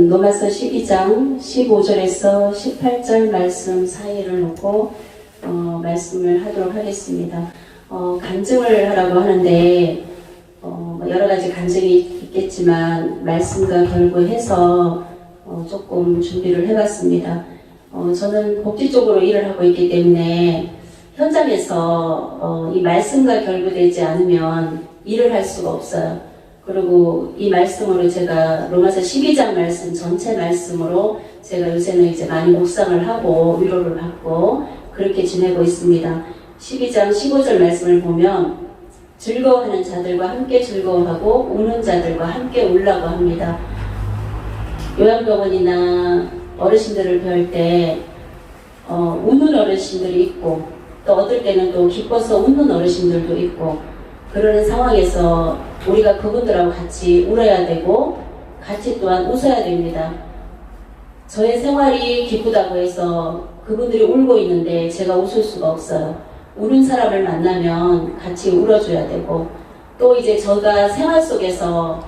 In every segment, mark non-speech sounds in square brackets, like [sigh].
오늘은 로마서 12장 15절에서 18절 말씀 사이를 놓고 어, 말씀을 하도록 하겠습니다. 어, 간증을 하라고 하는데 어, 뭐 여러 가지 간증이 있겠지만 말씀과 결부해서 어, 조금 준비를 해봤습니다. 어, 저는 복지 쪽으로 일을 하고 있기 때문에 현장에서 어, 이 말씀과 결부되지 않으면 일을 할 수가 없어요. 그리고 이 말씀으로 제가 로마서 12장 말씀 전체 말씀으로 제가 요새는 이제 많이 묵상을 하고 위로를 받고 그렇게 지내고 있습니다. 12장 15절 말씀을 보면 즐거워하는 자들과 함께 즐거워하고 우는 자들과 함께 울라고 합니다. 요양병원이나 어르신들을 배울 때 어, 우는 어르신들이 있고 또 어떨 때는 또 기뻐서 웃는 어르신들도 있고 그러는 상황에서 우리가 그분들하고 같이 울어야 되고 같이 또한 웃어야 됩니다. 저의 생활이 기쁘다고 해서 그분들이 울고 있는데 제가 웃을 수가 없어요. 우는 사람을 만나면 같이 울어줘야 되고 또 이제 저가 생활 속에서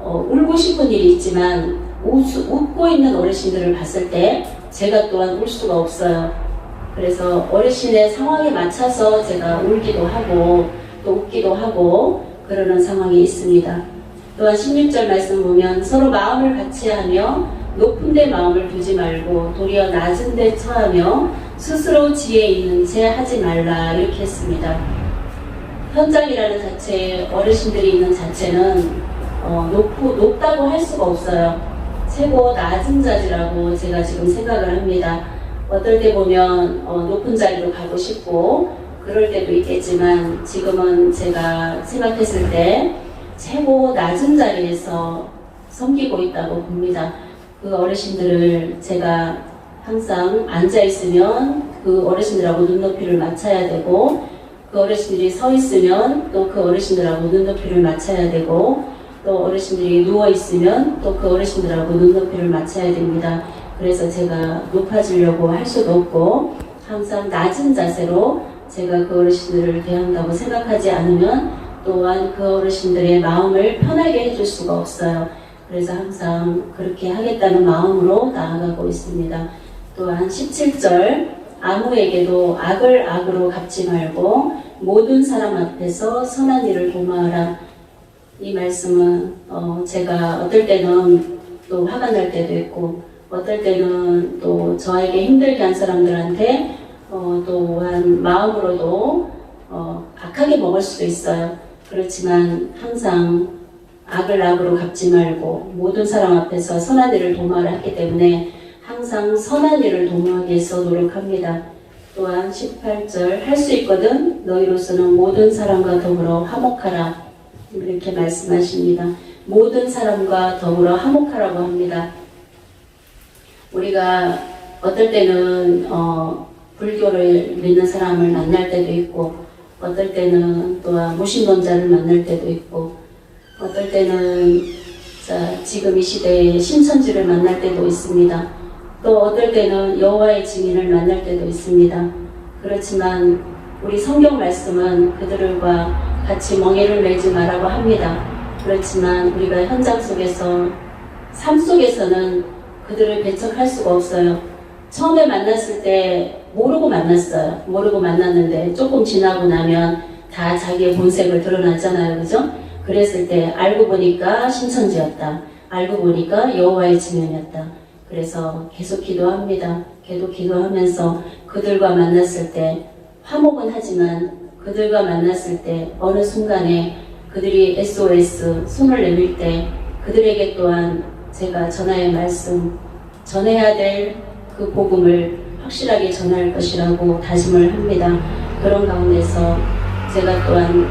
어, 울고 싶은 일이 있지만 웃, 웃고 있는 어르신들을 봤을 때 제가 또한 울 수가 없어요. 그래서 어르신의 상황에 맞춰서 제가 울기도 하고 또 웃기도 하고 그러는 상황이 있습니다. 또한 16절 말씀 보면 서로 마음을 같이 하며 높은 데 마음을 두지 말고 도리어 낮은 데 처하며 스스로 지혜 있는 채 하지 말라 이렇게 했습니다. 현장이라는 자체 어르신들이 있는 자체는 어, 높고, 높다고 할 수가 없어요. 최고 낮은 자리라고 제가 지금 생각을 합니다. 어떨 때 보면 어, 높은 자리로 가고 싶고 그럴 때도 있겠지만 지금은 제가 생각했을 때 최고 낮은 자리에서 섬기고 있다고 봅니다. 그 어르신들을 제가 항상 앉아 있으면 그 어르신들하고 눈높이를 맞춰야 되고 그 어르신들이 서 있으면 또 그 어르신들하고 눈높이를 맞춰야 되고 또 어르신들이 누워 있으면 또 그 어르신들하고 눈높이를 맞춰야 됩니다. 그래서 제가 높아지려고 할 수도 없고 항상 낮은 자세로 제가 그 어르신들을 대한다고 생각하지 않으면 또한 그 어르신들의 마음을 편하게 해줄 수가 없어요. 그래서 항상 그렇게 하겠다는 마음으로 나아가고 있습니다. 또한 17절 아무에게도 악을 악으로 갚지 말고 모든 사람 앞에서 선한 일을 도모하라. 이 말씀은 어 제가 어떨 때는 또 화가 날 때도 있고 어떨 때는 또 저에게 힘들게 한 사람들한테 어 또한 마음으로도 어 악하게 먹을 수도 있어요. 그렇지만 항상 악을 악으로 갚지 말고 모든 사람 앞에서 선한 일을 도모하라 했기 때문에 항상 선한 일을 도모하기 위해서 노력합니다. 또한 18절 할 수 있거든 너희로서는 모든 사람과 더불어 화목하라 이렇게 말씀하십니다. 모든 사람과 더불어 화목하라고 합니다. 우리가 어떨 때는 어, 불교를 믿는 사람을 만날 때도 있고 어떨 때는 또한 무신론자를 만날 때도 있고 어떨 때는 자, 지금 이 시대에 신천지를 만날 때도 있습니다. 또 어떨 때는 여호와의 증인을 만날 때도 있습니다. 그렇지만 우리 성경 말씀은 그들과 같이 멍에를 매지 말라고 합니다. 그렇지만 우리가 현장 속에서 삶 속에서는 그들을 배척할 수가 없어요. 처음에 만났을 때 모르고 만났어요. 모르고 만났는데 조금 지나고 나면 다 자기의 본색을 드러났잖아요. 그죠? 그랬을 때 알고 보니까 신천지였다. 알고 보니까 여호와의 증인이었다. 그래서 계속 기도합니다. 계속 기도하면서 그들과 만났을 때 화목은 하지만 그들과 만났을 때 어느 순간에 그들이 SOS 손을 내밀 때 그들에게 또한 제가 전하의 말씀 전해야 될 그 복음을 확실하게 전할 것이라고 다짐을 합니다. 그런 가운데서 제가 또한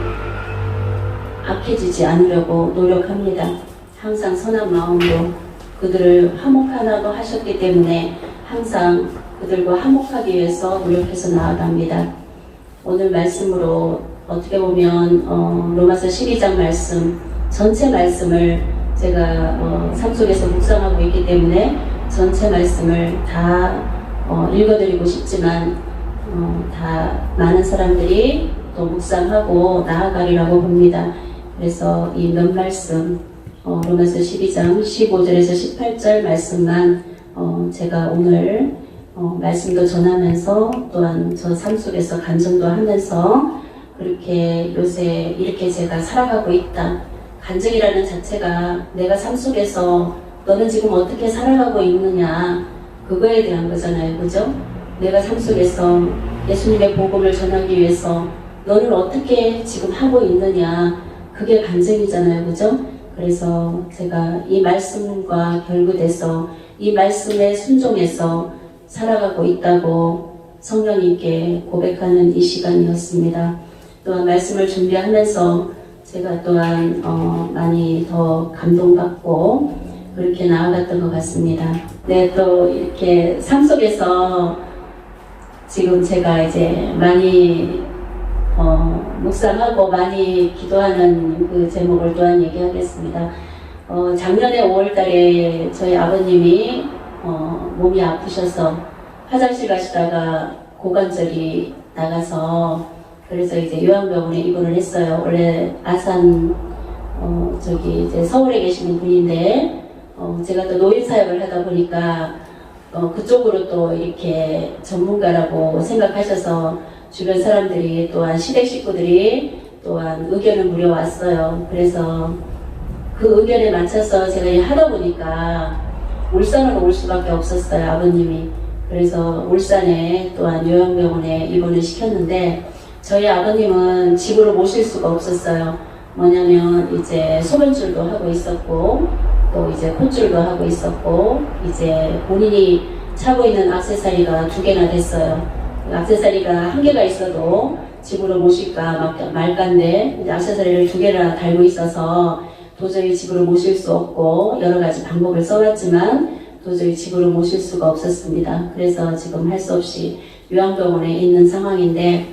악해지지 않으려고 노력합니다. 항상 선한 마음으로 그들을 화목하라고 하셨기 때문에 항상 그들과 화목하기 위해서 노력해서 나아갑니다. 오늘 말씀으로 어떻게 보면 어, 로마서 12장 말씀 전체 말씀을 제가 어, 삶 속에서 묵상하고 있기 때문에 전체 말씀을 다 어, 읽어드리고 싶지만 어, 다 많은 사람들이 또 묵상하고 나아가리라고 봅니다. 그래서 이 몇 말씀 어, 로마서 12장 15절에서 18절 말씀만 어, 제가 오늘 어, 말씀도 전하면서 또한 저 삶 속에서 간증도 하면서 그렇게 요새 이렇게 제가 살아가고 있다. 간증이라는 자체가 내가 삶 속에서 너는 지금 어떻게 살아가고 있느냐 그거에 대한 거잖아요. 그죠? 내가 삶 속에서 예수님의 복음을 전하기 위해서 너는 어떻게 지금 하고 있느냐 그게 간증이잖아요. 그죠? 그래서 제가 이 말씀과 결부돼서 이 말씀에 순종해서 살아가고 있다고 성령님께 고백하는 이 시간이었습니다. 또한 말씀을 준비하면서 제가 또한 어, 많이 더 감동받고 그렇게 나아갔던 것 같습니다. 네, 또 이렇게 삶 속에서 지금 제가 이제 많이 어, 묵상하고 많이 기도하는 그 제목을 또한 얘기하겠습니다. 어, 작년에 5월 달에 저희 아버님이 어, 몸이 아프셔서 화장실 가시다가 고관절이 나가서 그래서 이제 요양병원에 입원을 했어요. 원래 아산 어, 저기 이제 서울에 계시는 분인데 어, 제가 또 노인 사역을 하다 보니까 어, 그쪽으로 또 이렇게 전문가라고 생각하셔서 주변 사람들이 또한 시댁 식구들이 또한 의견을 물어왔어요. 그래서 그 의견에 맞춰서 제가 일 하다 보니까 울산으로 올 수밖에 없었어요. 아버님이. 그래서 울산에 또한 요양병원에 입원을 시켰는데 저희 아버님은 집으로 모실 수가 없었어요. 뭐냐면 이제 소변줄도 하고 있었고 또 이제 콧줄도 하고 있었고 이제 본인이 차고 있는 악세사리가 두 개나 됐어요. 악세사리가 한 개가 있어도 집으로 모실까 막 말간데 이제 악세사리를 두 개나 달고 있어서 도저히 집으로 모실 수 없고 여러 가지 방법을 써봤지만 도저히 집으로 모실 수가 없었습니다. 그래서 지금 할 수 없이 요양병원에 있는 상황인데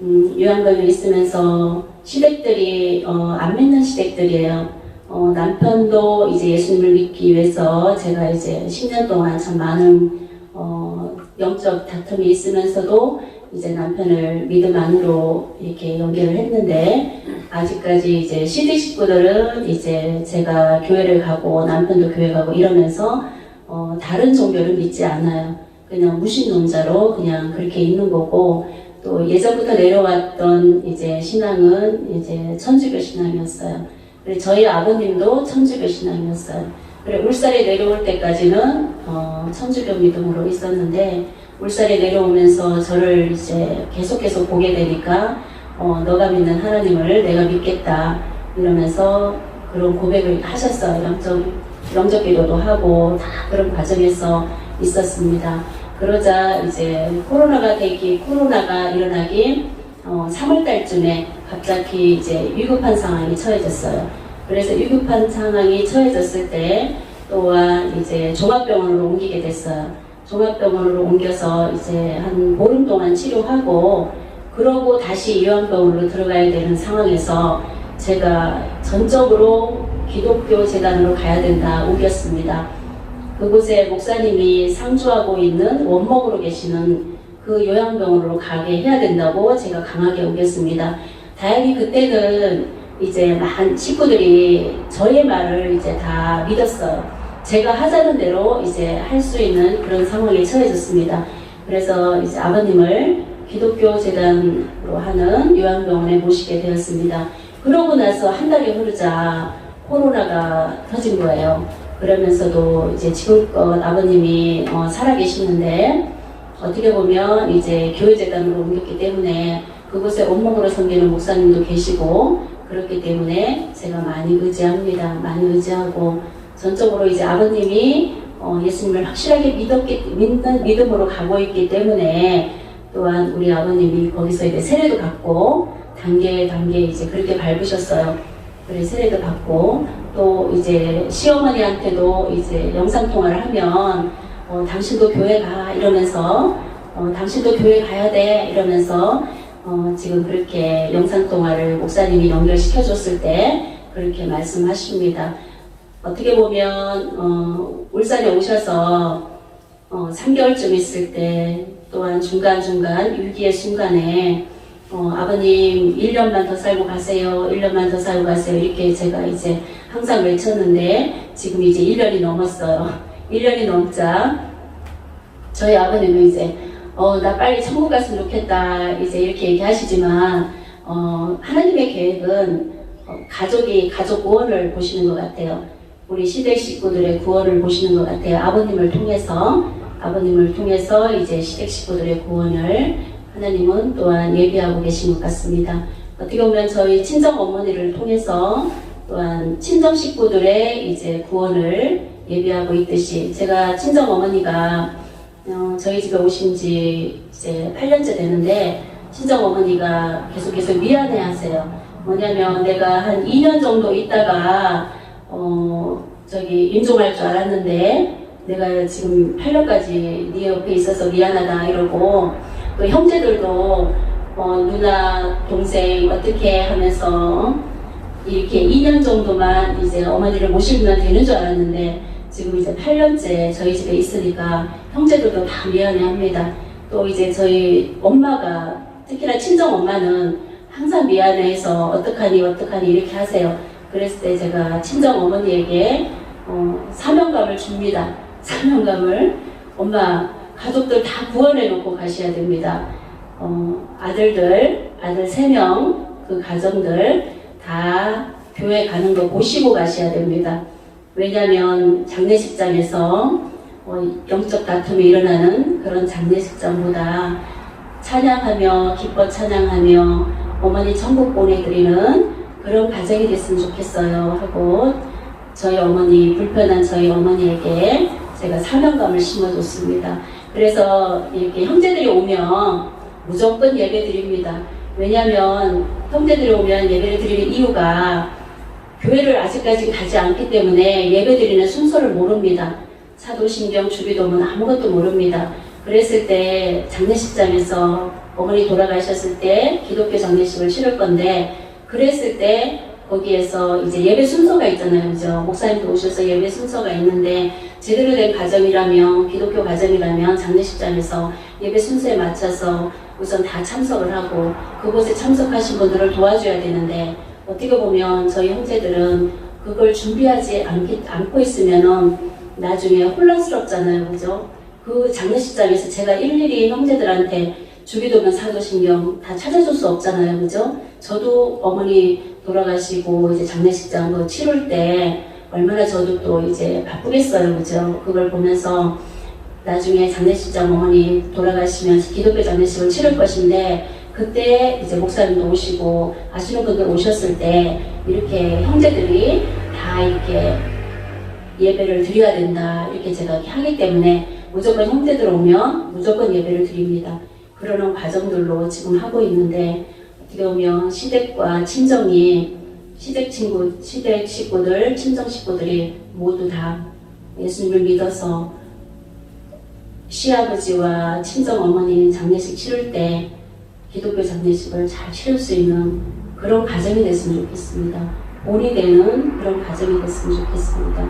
음, 요양병원에 있으면서 시댁들이 어, 안 믿는 시댁들이에요. 어, 남편도 이제 예수님을 믿기 위해서 제가 이제 10년 동안 참 많은 어, 영적 다툼이 있으면서도 이제 남편을 믿음 안으로 이렇게 연결을 했는데 아직까지 이제 시댁 식구들은 이제 제가 교회를 가고 남편도 교회 가고 이러면서 어, 다른 종교를 믿지 않아요. 그냥 무신론자로 그냥 그렇게 있는 거고 또 예전부터 내려왔던 이제 신앙은 이제 천주교 신앙이었어요. 그리고 저희 아버님도 천주교 신앙이었어요. 그래 울산에 내려올 때까지는 어, 천주교 믿음으로 있었는데 울산에 내려오면서 저를 이제 계속 계속 보게 되니까 어, 너가 믿는 하나님을 내가 믿겠다 이러면서 그런 고백을 하셨어요. 영적 영적 기도도 하고 다 그런 과정에서 있었습니다. 그러자 이제 코로나가 되기 코로나가 일어나기 어, 3월 달쯤에 갑자기 이제 위급한 상황이 처해졌어요. 그래서 위급한 상황이 처해졌을 때 또한 이제 종합병원으로 옮기게 됐어요. 종합병원으로 옮겨서 이제 한 보름 동안 치료하고 그러고 다시 요양병원으로 들어가야 되는 상황에서 제가 전적으로 기독교 재단으로 가야 된다 우겼습니다. 그곳에 목사님이 상주하고 있는 원목으로 계시는 그 요양병원으로 가게 해야 된다고 제가 강하게 우겼습니다. 다행히 그때는 이제 많은 식구들이 저의 말을 이제 다 믿었어요. 제가 하자는 대로 이제 할 수 있는 그런 상황에 처해졌습니다. 그래서 이제 아버님을 기독교 재단으로 하는 요양병원에 모시게 되었습니다. 그러고 나서 한 달이 흐르자 코로나가 터진 거예요. 그러면서도 이제 지금껏 아버님이 어, 살아계시는데 어떻게 보면 이제 교회재단으로 옮겼기 때문에 그곳에 온몸으로 섬기는 목사님도 계시고 그렇기 때문에 제가 많이 의지합니다. 많이 의지하고 전적으로 이제 아버님이 어, 예수님을 확실하게 믿었기, 믿는 믿음으로 가고 있기 때문에 또한 우리 아버님이 거기서 이제 세례도 받고 단계 단계 이제 그렇게 밟으셨어요. 그래 세례도 받고 또 이제 시어머니한테도 이제 영상 통화를 하면 어, 당신도 교회 가 이러면서 어, 당신도 교회 가야 돼 이러면서 어, 지금 그렇게 영상 통화를 목사님이 연결시켜 줬을 때 그렇게 말씀하십니다. 어떻게 보면 어, 울산에 오셔서 어, 3개월쯤 있을 때 또한 중간중간 위기의 순간에 어, 아버님 1년만 더 살고 가세요. 1년만 더 살고 가세요. 이렇게 제가 이제 항상 외쳤는데 지금 이제 1년이 넘었어요. 1년이 넘자 저희 아버님은 이제 어, 나 빨리 천국 갔으면 좋겠다 이제 이렇게 얘기하시지만 어, 하나님의 계획은 어, 가족이 가족 구원을 보시는 것 같아요. 우리 시댁 식구들의 구원을 보시는 것 같아요. 아버님을 통해서 아버님을 통해서 이제 시댁 식구들의 구원을 하나님은 또한 예비하고 계신 것 같습니다. 어떻게 보면 저희 친정 어머니를 통해서 또한 친정 식구들의 이제 구원을 예비하고 있듯이 제가 친정 어머니가 어, 저희 집에 오신 지 이제 8년째 되는데 친정 어머니가 계속 계속 미안해 하세요. 뭐냐면 내가 한 2년 정도 있다가 어 저기 임종할 줄 알았는데 내가 지금 8년까지 네 옆에 있어서 미안하다 이러고 또 형제들도 어, 누나 동생 어떻게 하면서 이렇게 2년 정도만 이제 어머니를 모시면 되는 줄 알았는데 지금 이제 8년째 저희 집에 있으니까 형제들도 다 미안해합니다. 또 이제 저희 엄마가 특히나 친정 엄마는 항상 미안해해서 어떡하니 어떡하니 이렇게 하세요. 그랬을 때 제가 친정 어머니에게 어, 사명감을 줍니다. [laughs] 사명감을 엄마 가족들 다 구원해 놓고 가셔야 됩니다. 어, 아들들 아들 세명그 가정들 다 교회 가는 거 보시고 가셔야 됩니다. 왜냐하면 장례식장에서 어, 영적 다툼이 일어나는 그런 장례식장보다 찬양하며 기뻐 찬양하며 어머니 천국 보내드리는 그런 가정이 됐으면 좋겠어요 하고 저희 어머니 불편한 저희 어머니에게 제가 사명감을 심어줬습니다. 그래서 이렇게 형제들이 오면 무조건 예배 드립니다. 왜냐하면 형제들이 오면 예배를 드리는 이유가 교회를 아직까지 가지 않기 때문에 예배 드리는 순서를 모릅니다. 사도신경 주기도문 아무것도 모릅니다. 그랬을 때 장례식장에서 어머니 돌아가셨을 때 기독교 장례식을 치를 건데 그랬을 때 거기에서 이제 예배 순서가 있잖아요. 그죠? 목사님도 오셔서 예배 순서가 있는데 제대로 된 가정이라면 기독교 가정이라면 장례식장에서 예배 순서에 맞춰서 우선 다 참석을 하고 그곳에 참석하신 분들을 도와줘야 되는데 어떻게 보면 저희 형제들은 그걸 준비하지 않기, 않고 있으면은 나중에 혼란스럽잖아요. 그죠? 그 장례식장에서 제가 일일이 형제들한테 주기도면 사도신경 다 찾아줄 수 없잖아요. 그죠? 저도 어머니 돌아가시고 이제 장례식장 그 치룰 때 얼마나 저도 또 이제 바쁘겠어요. 그죠? 그걸 보면서 나중에 장례식장 어머니 돌아가시면 기독교 장례식을 치를 것인데 그때 이제 목사님도 오시고 아시는 분들 오셨을 때 이렇게 형제들이 다 이렇게 예배를 드려야 된다 이렇게 제가 하기 때문에 무조건 형제들 오면 무조건 예배를 드립니다. 그러는 과정들로 지금 하고 있는데 어떻게 보면 시댁과 친정이 시댁 친구, 시댁 식구들, 친정 식구들이 모두 다 예수님을 믿어서 시아버지와 친정 어머니 장례식 치를 때 기독교 장례식을 잘 치를 수 있는 그런 가정이 됐으면 좋겠습니다. 본이 되는 그런 가정이 됐으면 좋겠습니다.